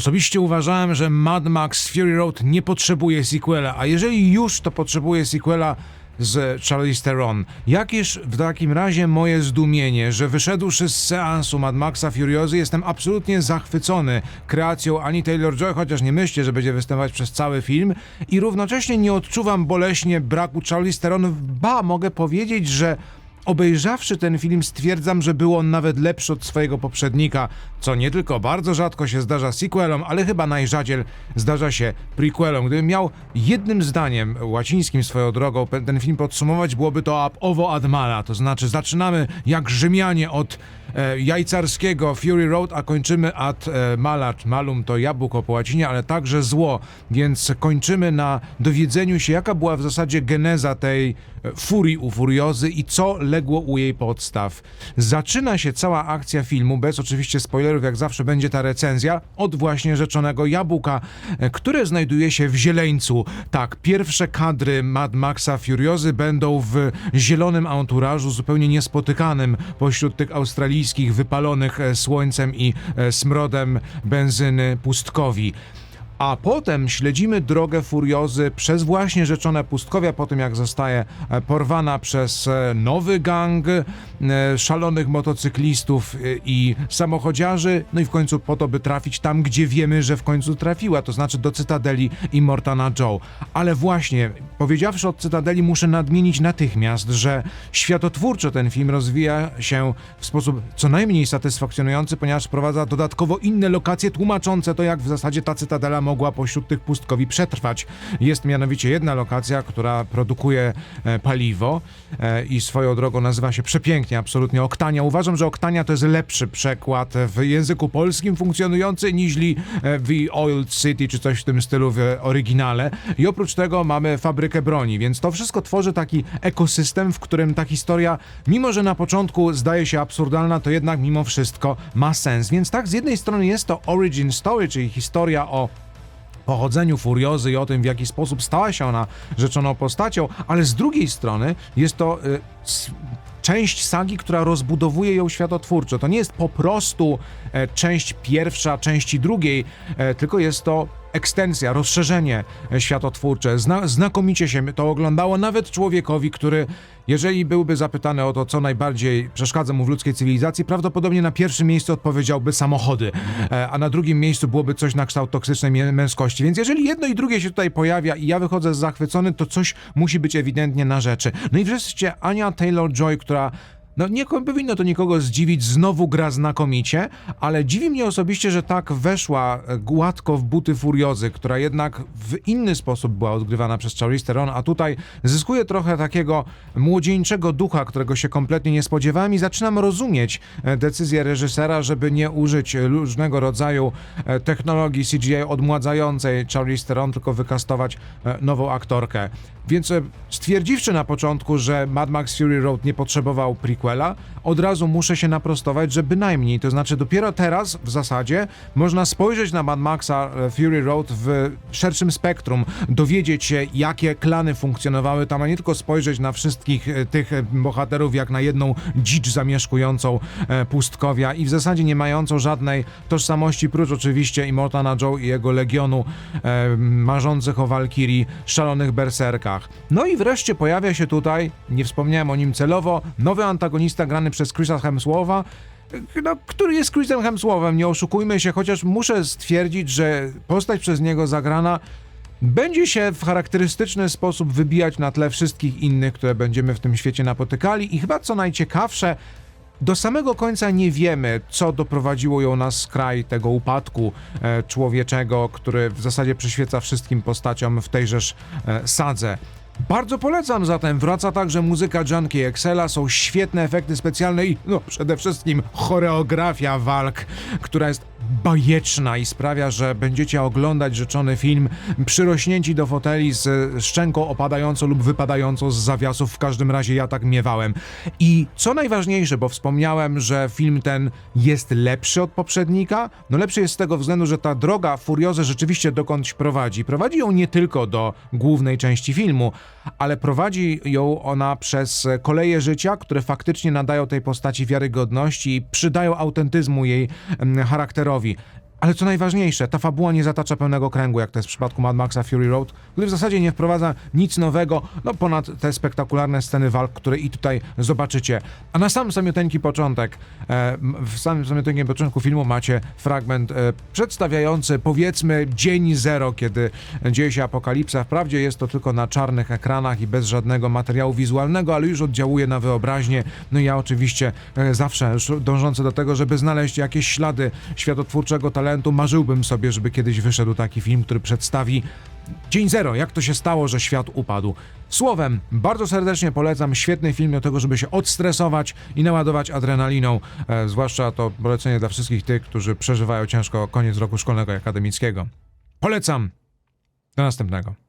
Osobiście uważałem, że Mad Max Fury Road nie potrzebuje sequela, a jeżeli już, to potrzebuje sequela z Charlize Theron. Jakież w takim razie moje zdumienie, że wyszedłszy z seansu Mad Maxa Furiozy jestem absolutnie zachwycony kreacją Ani Taylor-Joy, chociaż nie myślę, że będzie występować przez cały film i równocześnie nie odczuwam boleśnie braku Charlize Theron. Ba, mogę powiedzieć, że Obejrzawszy ten film, stwierdzam, że był on nawet lepszy od swojego poprzednika, co nie tylko bardzo rzadko się zdarza sequelom, ale chyba najrzadziej zdarza się prequelom. Gdybym miał jednym zdaniem, łacińskim swoją drogą, ten film podsumować, byłoby to ab ovo ad mala, to znaczy zaczynamy jak Rzymianie od e, jajcarskiego Fury Road, a kończymy ad e, mala, malum to jabłko po łacinie, ale także zło, więc kończymy na dowiedzeniu się, jaka była w zasadzie geneza tej e, furii u Furiozy i co legło u jej podstaw. Zaczyna się cała akcja filmu, bez oczywiście spoilerów, jak zawsze będzie ta recenzja, od właśnie rzeczonego jabłka, e, które znajduje się w zieleńcu. Tak, pierwsze kadry Mad Maxa Furiozy będą w zielonym anturażu, zupełnie niespotykanym pośród tych wypalonych e, słońcem i e, smrodem benzyny pustkowi. A potem śledzimy drogę Furiozy przez właśnie rzeczone pustkowia, po tym jak zostaje e, porwana przez e, nowy gang e, szalonych motocyklistów i samochodziarzy, no i w końcu po to, by trafić tam, gdzie wiemy, że w końcu trafiła, to znaczy do Cytadeli i Mortana Joe. Ale właśnie, powiedziawszy od Cytadeli, muszę nadmienić natychmiast, że światotwórczo ten film rozwija się w sposób co najmniej satysfakcjonujący, ponieważ wprowadza dodatkowo inne lokacje tłumaczące to, jak w zasadzie ta Cytadela mogła pośród tych pustkowi przetrwać. Jest mianowicie jedna lokacja, która produkuje e, paliwo e, i swoją drogą nazywa się przepięknie, absolutnie Oktania. Uważam, że Oktania to jest lepszy przekład w języku polskim funkcjonujący niźli The Oil City czy coś w tym stylu w oryginale. I oprócz tego mamy fabrykę broni, więc to wszystko tworzy taki ekosystem, w którym ta historia, mimo że na początku zdaje się absurdalna, to jednak mimo wszystko ma sens. Więc tak, z jednej strony jest to origin story, czyli historia o pochodzeniu Furiozy i o tym, w jaki sposób stała się ona rzeczoną postacią, ale z drugiej strony jest to y, część sagi, która rozbudowuje ją światotwórczo. To nie jest po prostu e, część pierwsza części drugiej, e, tylko jest to ekstensja, rozszerzenie e, światotwórcze. Zna, znakomicie się to oglądało nawet człowiekowi, który jeżeli byłby zapytany o to, co najbardziej przeszkadza mu w ludzkiej cywilizacji, prawdopodobnie na pierwszym miejscu odpowiedziałby samochody, e, a na drugim miejscu byłoby coś na kształt toksycznej mę- męskości. Więc jeżeli jedno i drugie się tutaj pojawia i ja wychodzę zachwycony, to coś musi być ewidentnie na rzeczy. No i wreszcie Ania Taylor-Joy, która no nie powinno to nikogo zdziwić, znowu gra znakomicie, ale dziwi mnie osobiście, że tak weszła e, gładko w buty Furiozy, która jednak w inny sposób była odgrywana przez Charlize Theron, a tutaj zyskuje trochę takiego młodzieńczego ducha, którego się kompletnie nie spodziewałem i zaczynam rozumieć e, decyzję reżysera, żeby nie użyć różnego rodzaju e, technologii CGI odmładzającej Charlize Theron, tylko wykastować nową aktorkę. Więc stwierdziwszy na początku, że Mad Max Fury Road nie potrzebował od razu muszę się naprostować, że bynajmniej, to znaczy dopiero teraz w zasadzie można spojrzeć na Mad Maxa e, Fury Road w szerszym spektrum, dowiedzieć się jakie klany funkcjonowały tam, a nie tylko spojrzeć na wszystkich e, tych e, bohaterów jak na jedną dzicz zamieszkującą pustkowia i w zasadzie nie mającą żadnej tożsamości, prócz oczywiście Immortana Joe i jego legionu marzących o Walkirii, szalonych berserkach. No i wreszcie pojawia się tutaj, nie wspomniałem o nim celowo, nowy antagonista grany przez Chrisa Hemswortha, no, który jest Chrisem Hemsworthem, nie oszukujmy się, chociaż muszę stwierdzić, że postać przez niego zagrana będzie się w charakterystyczny sposób wybijać na tle wszystkich innych, które będziemy w tym świecie napotykali i chyba co najciekawsze, do samego końca nie wiemy, co doprowadziło ją na skraj tego upadku e, człowieczego, który w zasadzie przyświeca wszystkim postaciom w tejżeż e, sadze. Bardzo polecam zatem. Wraca także muzyka Junkie Excela, są świetne efekty specjalne i no przede wszystkim choreografia walk, która jest bajeczna i sprawia, że będziecie oglądać rzeczony film przyrośnięci do foteli z szczęką opadającą lub wypadającą z zawiasów. W każdym razie ja tak miewałem. I co najważniejsze, bo wspomniałem, że film ten jest lepszy od poprzednika, no lepszy jest z tego względu, że ta droga Furiozy rzeczywiście dokądś prowadzi. Prowadzi ją nie tylko do głównej części filmu, ale prowadzi ją ona przez koleje życia, które faktycznie nadają tej postaci wiarygodności i przydają autentyzmu jej em, charakterowi. Ale co najważniejsze, ta fabuła nie zatacza pełnego kręgu, jak to jest w przypadku Mad Maxa Fury Road, który w zasadzie nie wprowadza nic nowego, no ponad te spektakularne sceny walk, które i tutaj zobaczycie. A na sam samiuteńki początek, e, w samym samiuteńkim początku filmu macie fragment e, przedstawiający powiedzmy dzień zero, kiedy dzieje się apokalipsa. Wprawdzie jest to tylko na czarnych ekranach i bez żadnego materiału wizualnego, ale już oddziałuje na wyobraźnię. No i ja oczywiście e, zawsze sz- dążący do tego, żeby znaleźć jakieś ślady światotwórczego talentu, marzyłbym sobie, żeby kiedyś wyszedł taki film, który przedstawi Dzień Zero, jak to się stało, że świat upadł. Słowem, bardzo serdecznie polecam, świetny film do tego, żeby się odstresować i naładować adrenaliną, e, zwłaszcza to polecenie dla wszystkich tych, którzy przeżywają ciężko koniec roku szkolnego i akademickiego. Polecam! Do następnego.